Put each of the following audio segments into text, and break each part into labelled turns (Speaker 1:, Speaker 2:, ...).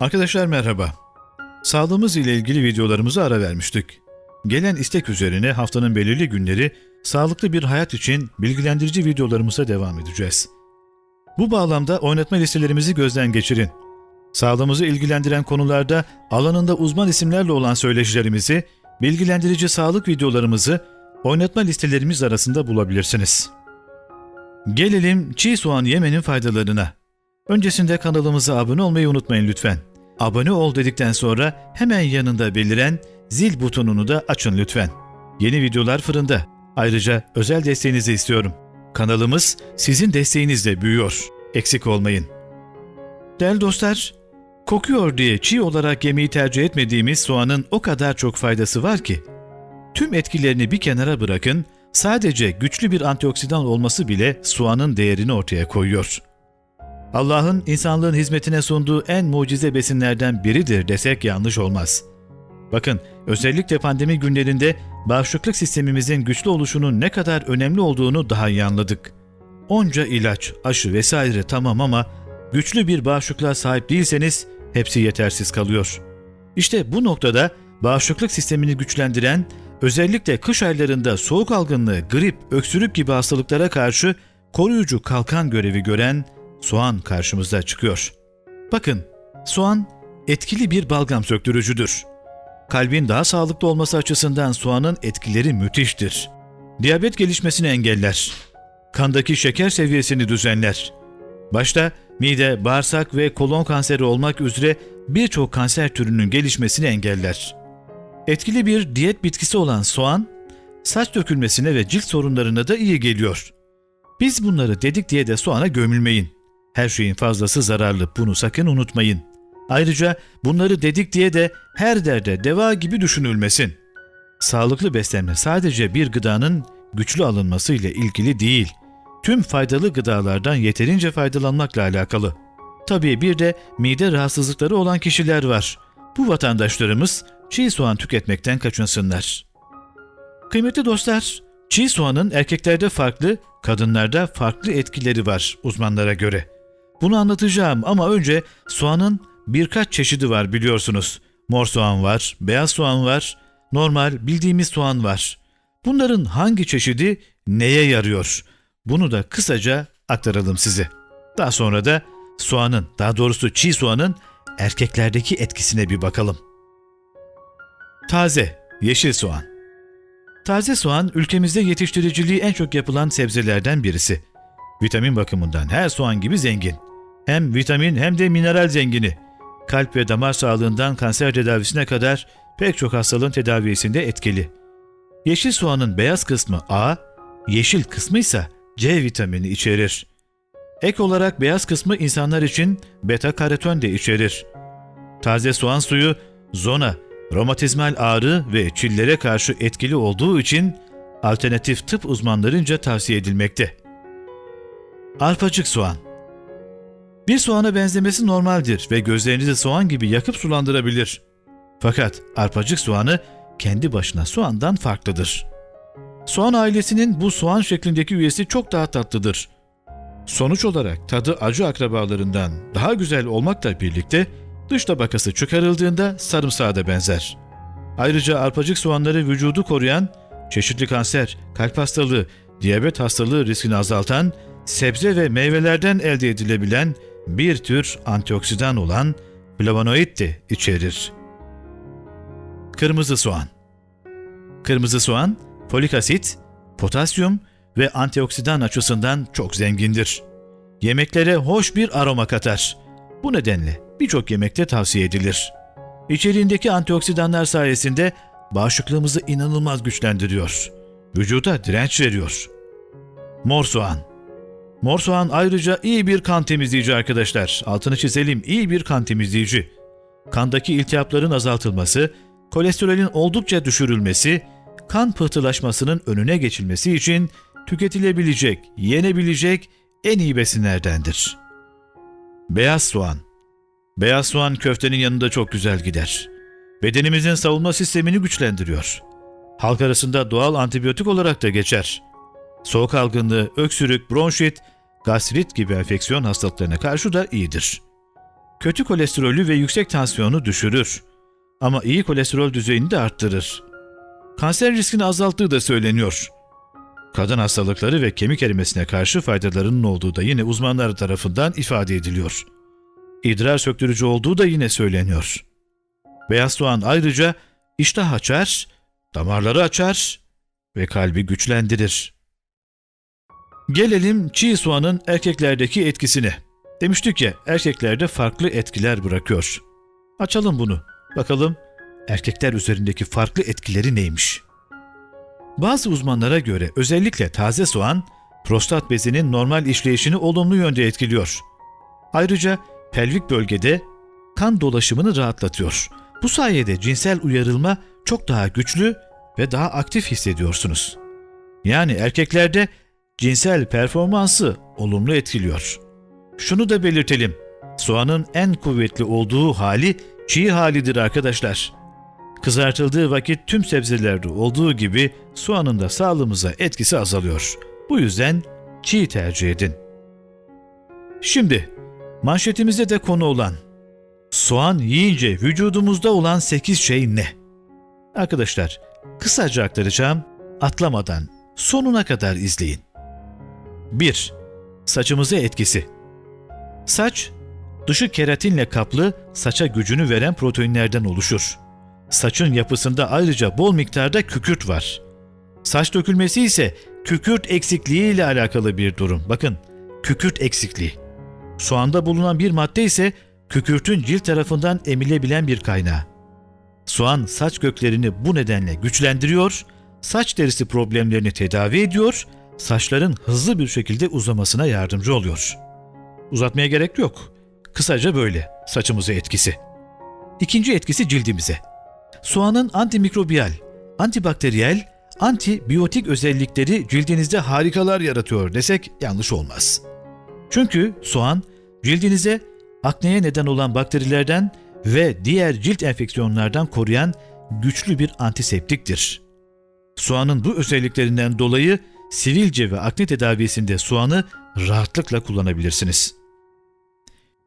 Speaker 1: Arkadaşlar merhaba. Sağlığımız ile ilgili videolarımıza ara vermiştik. Gelen istek üzerine haftanın belirli günleri sağlıklı bir hayat için bilgilendirici videolarımıza devam edeceğiz. Bu bağlamda oynatma listelerimizi gözden geçirin. Sağlığımızı ilgilendiren konularda alanında uzman isimlerle olan söyleşilerimizi, bilgilendirici sağlık videolarımızı oynatma listelerimiz arasında bulabilirsiniz. Gelelim çiğ soğan yemenin faydalarına. Öncesinde kanalımıza abone olmayı unutmayın lütfen. Abone ol dedikten sonra hemen yanında beliren zil butonunu da açın lütfen. Yeni videolar fırında. Ayrıca özel desteğinizi istiyorum. Kanalımız sizin desteğinizle büyüyor. Eksik olmayın. Değerli dostlar, kokuyor diye çiğ olarak yemeği tercih etmediğimiz soğanın o kadar çok faydası var ki. Tüm etkilerini bir kenara bırakın, sadece güçlü bir antioksidan olması bile soğanın değerini ortaya koyuyor. Allah'ın insanlığın hizmetine sunduğu en mucize besinlerden biridir desek yanlış olmaz. Bakın özellikle pandemi günlerinde bağışıklık sistemimizin güçlü oluşunun ne kadar önemli olduğunu daha iyi anladık. Onca ilaç, aşı vesaire tamam ama güçlü bir bağışıklığa sahip değilseniz hepsi yetersiz kalıyor. İşte bu noktada bağışıklık sistemini güçlendiren, özellikle kış aylarında soğuk algınlığı, grip, öksürük gibi hastalıklara karşı koruyucu kalkan görevi gören soğan karşımıza çıkıyor. Bakın, soğan etkili bir balgam söktürücüdür. Kalbin daha sağlıklı olması açısından soğanın etkileri müthiştir. Diyabet gelişmesini engeller. Kandaki şeker seviyesini düzenler. Başta mide, bağırsak ve kolon kanseri olmak üzere birçok kanser türünün gelişmesini engeller. Etkili bir diyet bitkisi olan soğan, saç dökülmesine ve cilt sorunlarına da iyi geliyor. Biz bunları dedik diye de soğana gömülmeyin. Her şeyin fazlası zararlı, bunu sakın unutmayın. Ayrıca bunları dedik diye de her derde deva gibi düşünülmesin. Sağlıklı beslenme sadece bir gıdanın güçlü alınması ile ilgili değil, tüm faydalı gıdalardan yeterince faydalanmakla alakalı. Tabii bir de mide rahatsızlıkları olan kişiler var. Bu vatandaşlarımız çiğ soğan tüketmekten kaçınsınlar. Kıymetli dostlar, çiğ soğanın erkeklerde farklı, kadınlarda farklı etkileri var uzmanlara göre. Bunu anlatacağım ama önce soğanın birkaç çeşidi var biliyorsunuz. Mor soğan var, beyaz soğan var, normal bildiğimiz soğan var. Bunların hangi çeşidi neye yarıyor? Bunu da kısaca aktaralım size. Daha sonra da soğanın, daha doğrusu çiğ soğanın erkeklerdeki etkisine bir bakalım. Taze, yeşil soğan. Taze soğan ülkemizde yetiştiriciliği en çok yapılan sebzelerden birisi. Vitamin bakımından her soğan gibi zengin. Hem vitamin hem de mineral zengini. Kalp ve damar sağlığından kanser tedavisine kadar pek çok hastalığın tedavisinde etkili. Yeşil soğanın beyaz kısmı A, yeşil kısmı ise C vitamini içerir. Ek olarak beyaz kısmı insanlar için beta karoten de içerir. Taze soğan suyu zona, romatizmal ağrı ve çillere karşı etkili olduğu için alternatif tıp uzmanlarınca tavsiye edilmekte. Arpacık soğan Bir soğana benzemesi normaldir ve gözlerinizi soğan gibi yakıp sulandırabilir. Fakat arpacık soğanı kendi başına soğandan farklıdır. Soğan ailesinin bu soğan şeklindeki üyesi çok daha tatlıdır. Sonuç olarak tadı acı akrabalarından daha güzel olmakla birlikte dış tabakası çıkarıldığında sarımsağa da benzer. Ayrıca arpacık soğanları vücudu koruyan, çeşitli kanser, kalp hastalığı, diyabet hastalığı riskini azaltan, sebze ve meyvelerden elde edilebilen bir tür antioksidan olan flavonoid de içerir. Kırmızı soğan Kırmızı soğan, folik asit, potasyum ve antioksidan açısından çok zengindir. Yemeklere hoş bir aroma katar. Bu nedenle birçok yemekte tavsiye edilir. İçeriğindeki antioksidanlar sayesinde bağışıklığımızı inanılmaz güçlendiriyor. Vücuda direnç veriyor. Mor soğan Mor soğan ayrıca iyi bir kan temizleyici arkadaşlar. Altını çizelim iyi bir kan temizleyici. Kandaki iltihapların azaltılması, kolesterolün oldukça düşürülmesi, kan pıhtılaşmasının önüne geçilmesi için tüketilebilecek, yenebilecek en iyi besinlerdendir. Beyaz soğan Beyaz soğan köftenin yanında çok güzel gider. Bedenimizin savunma sistemini güçlendiriyor. Halk arasında doğal antibiyotik olarak da geçer. Soğuk algınlığı, öksürük, bronşit, gastrit gibi enfeksiyon hastalıklarına karşı da iyidir. kötü kolesterolü ve yüksek tansiyonu düşürür. Ama iyi kolesterol düzeyini de arttırır. Kanser riskini azalttığı da söyleniyor. Kadın hastalıkları ve kemik erimesine karşı faydalarının olduğu da yine uzmanlar tarafından ifade ediliyor. İdrar söktürücü olduğu da yine söyleniyor. Beyaz soğan ayrıca iştah açar, damarları açar ve kalbi güçlendirir. Gelelim çiğ soğanın erkeklerdeki etkisine. Demiştik ya erkeklerde farklı etkiler bırakıyor. Açalım bunu. Bakalım erkekler üzerindeki farklı etkileri neymiş? Bazı uzmanlara göre özellikle taze soğan prostat bezinin normal işleyişini olumlu yönde etkiliyor. Ayrıca pelvik bölgede kan dolaşımını rahatlatıyor. Bu sayede cinsel uyarılma çok daha güçlü ve daha aktif hissediyorsunuz. Yani erkeklerde cinsel performansı olumlu etkiliyor. Şunu da belirtelim. Soğanın en kuvvetli olduğu hali çiğ halidir arkadaşlar. Kızartıldığı vakit tüm sebzelerde olduğu gibi soğanın da sağlığımıza etkisi azalıyor. Bu yüzden çiğ tercih edin. Şimdi manşetimize de konu olan soğan yiyince vücudumuzda olan 8 şey ne? Arkadaşlar kısaca aktaracağım atlamadan sonuna kadar izleyin. 1. Saçımıza etkisi. Saç, dışı keratinle kaplı saça gücünü veren proteinlerden oluşur. Saçın yapısında ayrıca bol miktarda kükürt var. Saç dökülmesi ise kükürt eksikliği ile alakalı bir durum. Bakın, kükürt eksikliği. Soğanda bulunan bir madde ise kükürtün cilt tarafından emilebilen bir kaynağı. Soğan saç köklerini bu nedenle güçlendiriyor, saç derisi problemlerini tedavi ediyor, saçların hızlı bir şekilde uzamasına yardımcı oluyor. Uzatmaya gerek yok. Kısaca böyle saçımıza etkisi. İkinci etkisi cildimize. Soğanın antimikrobiyal, antibakteriyel, antibiyotik özellikleri cildinizde harikalar yaratıyor desek yanlış olmaz. Çünkü soğan cildinize akneye neden olan bakterilerden ve diğer cilt enfeksiyonlardan koruyan güçlü bir antiseptiktir. Soğanın bu özelliklerinden dolayı sivilce ve akne tedavisinde soğanı rahatlıkla kullanabilirsiniz.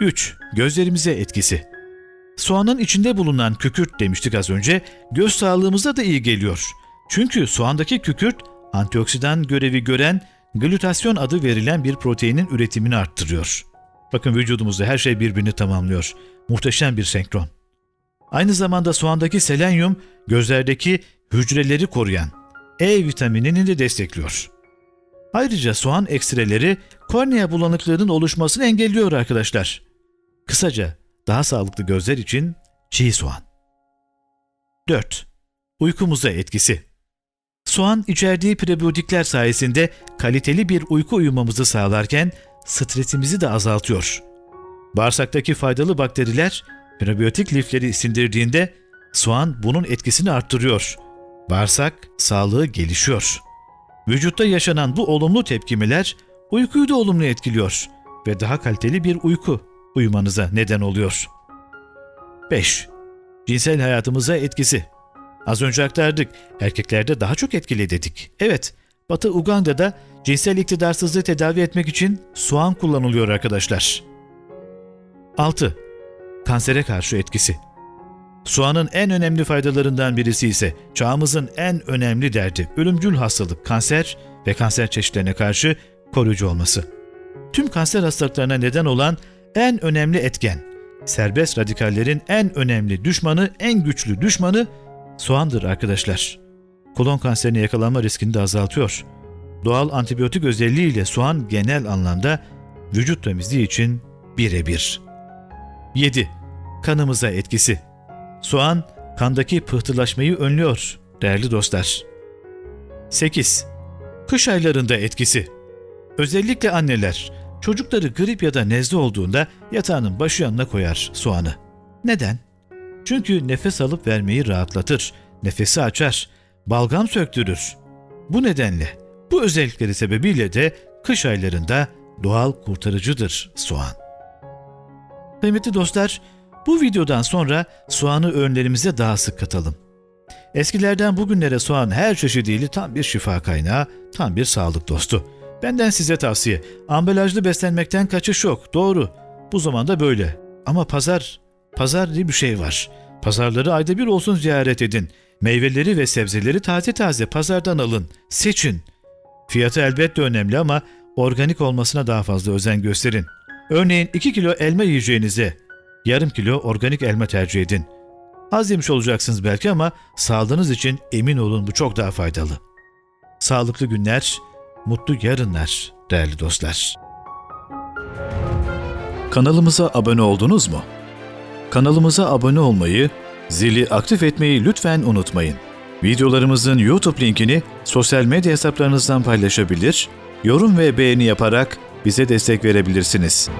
Speaker 1: 3. Gözlerimize etkisi. Soğanın içinde bulunan kükürt demiştik az önce, göz sağlığımıza da iyi geliyor. Çünkü soğandaki kükürt antioksidan görevi gören glutasyon adı verilen bir proteinin üretimini arttırıyor. Bakın vücudumuzda her şey birbirini tamamlıyor. Muhteşem bir senkron. Aynı zamanda soğandaki selenyum gözlerdeki hücreleri koruyan E vitaminini de destekliyor. Ayrıca soğan ekstreleri kornea bulanıklığının oluşmasını engelliyor arkadaşlar. Kısaca daha sağlıklı gözler için çiğ soğan. 4. Uykumuza etkisi. Soğan içerdiği prebiyotikler sayesinde kaliteli bir uyku uyumamızı sağlarken stresimizi de azaltıyor. Bağırsaktaki faydalı bakteriler prebiyotik lifleri sindirdiğinde soğan bunun etkisini arttırıyor. Bağırsak sağlığı gelişiyor. Vücutta yaşanan bu olumlu tepkimeler uykuyu da olumlu etkiliyor ve daha kaliteli bir uyku uyumanıza neden oluyor. 5. Cinsel hayatımıza etkisi. Az önce aktardık, erkeklerde daha çok etkili dedik. Evet, Batı Uganda'da cinsel iktidarsızlığı tedavi etmek için soğan kullanılıyor arkadaşlar. 6. Kansere karşı etkisi. Soğanın en önemli faydalarından birisi ise çağımızın en önemli derdi ölümcül hastalık kanser ve kanser çeşitlerine karşı koruyucu olması. Tüm kanser hastalıklarına neden olan en önemli etken, serbest radikallerin en önemli düşmanı, en güçlü düşmanı soğandır arkadaşlar. Kolon kanserine yakalanma riskini de azaltıyor. Doğal antibiyotik özelliğiyle soğan genel anlamda vücut temizliği için birebir. 7. Kanımıza etkisi. Soğan kandaki pıhtılaşmayı önlüyor değerli dostlar. 8. Kış aylarında etkisi. Özellikle anneler çocukları grip ya da nezle olduğunda yatağının başı yanına koyar soğanı. Neden? Çünkü nefes alıp vermeyi rahatlatır, nefesi açar, balgam söktürür. Bu nedenle bu özellikleri sebebiyle de kış aylarında doğal kurtarıcıdır soğan. Kıymetli dostlar, bu videodan sonra soğanı öğünlerimize daha sık katalım. Eskilerden bugünlere soğan her çeşidiyle tam bir şifa kaynağı, tam bir sağlık dostu. Benden size tavsiye, ambalajlı beslenmekten kaçış yok, doğru. Bu zamanda böyle. Ama pazar, pazar diye bir şey var. Pazarları ayda bir olsun ziyaret edin. Meyveleri ve sebzeleri taze taze pazardan alın. Seçin. Fiyatı elbette önemli ama organik olmasına daha fazla özen gösterin. Örneğin 2 kilo elma yiyeceğinize yarım kilo organik elma tercih edin. Az yemiş olacaksınız belki ama sağlığınız için emin olun bu çok daha faydalı. Sağlıklı günler, mutlu yarınlar değerli dostlar. Kanalımıza abone oldunuz mu? Kanalımıza abone olmayı, zili aktif etmeyi lütfen unutmayın. Videolarımızın YouTube linkini sosyal medya hesaplarınızdan paylaşabilir, yorum ve beğeni yaparak bize destek verebilirsiniz.